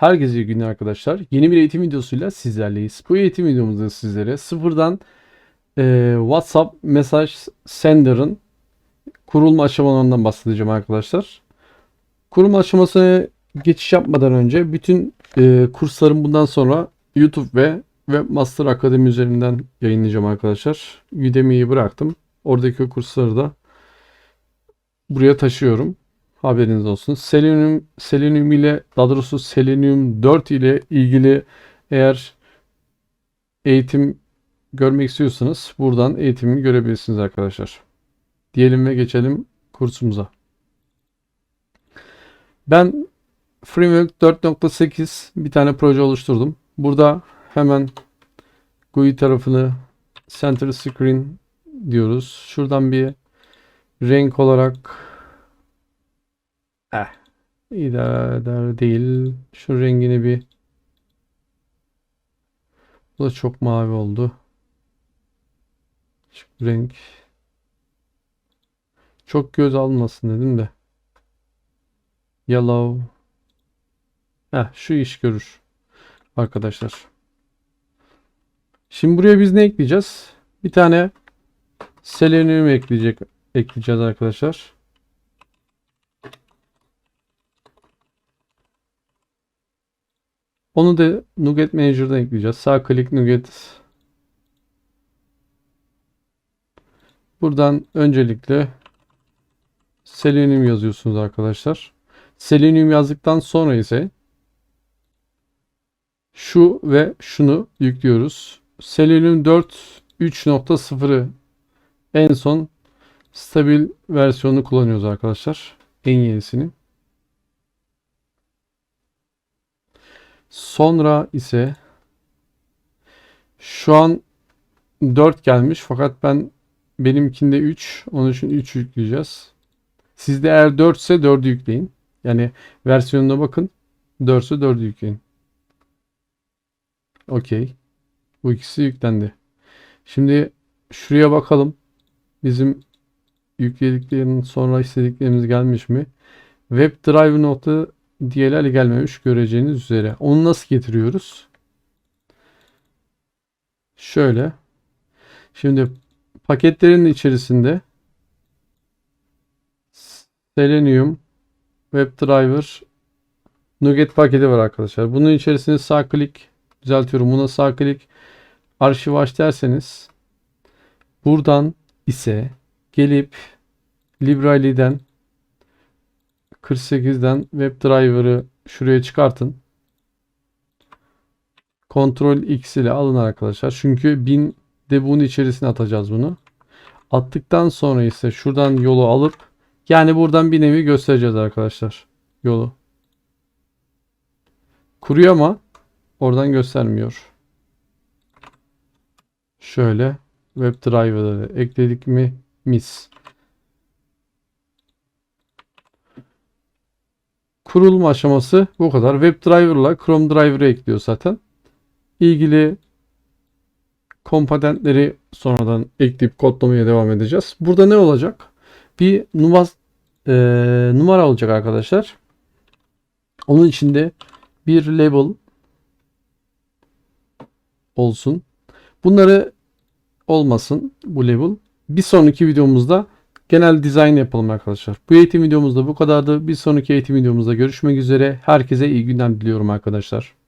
Herkese iyi günler arkadaşlar. Yeni bir eğitim videosuyla sizlerleyiz. Bu eğitim videomuzda sizlere sıfırdan e, WhatsApp mesaj sender'ın kurulma aşamalarından bahsedeceğim arkadaşlar. Kurulma aşamasına geçiş yapmadan önce bütün e, kurslarım bundan sonra YouTube ve Webmaster Akademi üzerinden yayınlayacağım arkadaşlar. Udemy'yi bıraktım. Oradaki kursları da buraya taşıyorum. Haberiniz olsun. Selenium, Selenium ile daha doğrusu Selenium 4 ile ilgili eğer eğitim görmek istiyorsanız buradan eğitimi görebilirsiniz arkadaşlar. Diyelim ve geçelim kursumuza. Ben Framework 4.8 bir tane proje oluşturdum. Burada hemen GUI tarafını Center Screen diyoruz. Şuradan bir renk olarak Eh. İdare eder değil. Şu rengini bir Bu da çok mavi oldu. Şu renk çok göz almasın dedim de. Yellow. Heh, şu iş görür. Arkadaşlar. Şimdi buraya biz ne ekleyeceğiz? Bir tane Selenium ekleyecek ekleyeceğiz arkadaşlar. Onu da Nuget Manager'dan ekleyeceğiz. Sağ klik Nuget. Buradan öncelikle Selenium yazıyorsunuz arkadaşlar. Selenium yazdıktan sonra ise şu ve şunu yüklüyoruz. Selenium 4 3.0'ı en son stabil versiyonunu kullanıyoruz arkadaşlar. En yenisini. Sonra ise şu an 4 gelmiş fakat ben benimkinde 3. Onun için 3 yükleyeceğiz. Sizde eğer 4 ise 4'ü yükleyin. Yani versiyonuna bakın. 4 ise 4'ü yükleyin. Okey. Bu ikisi yüklendi. Şimdi şuraya bakalım. Bizim yüklediklerinin sonra istediklerimiz gelmiş mi? WebDrive notu DLL gelmemiş göreceğiniz üzere. Onu nasıl getiriyoruz? Şöyle. Şimdi paketlerin içerisinde Selenium WebDriver Nuget paketi var arkadaşlar. Bunun içerisinde sağ klik düzeltiyorum. Buna sağ klik arşiv aç derseniz buradan ise gelip Library'den 48'den WebDriver'ı şuraya çıkartın. Ctrl X ile alın arkadaşlar. Çünkü 1000 de bunun içerisine atacağız bunu. Attıktan sonra ise şuradan yolu alıp yani buradan bir nevi göstereceğiz arkadaşlar. Yolu. Kuruyor ama oradan göstermiyor. Şöyle WebDriver'ı ekledik mi? Mis. Kurulma aşaması bu kadar. WebDriver ile Chrome Driver'ı ekliyor zaten. İlgili komponentleri sonradan ekleyip kodlamaya devam edeceğiz. Burada ne olacak? Bir numara, e, numara olacak arkadaşlar. Onun içinde bir label olsun. Bunları olmasın bu label. Bir sonraki videomuzda genel dizayn yapalım arkadaşlar. Bu eğitim videomuzda bu kadardı. Bir sonraki eğitim videomuzda görüşmek üzere. Herkese iyi günler diliyorum arkadaşlar.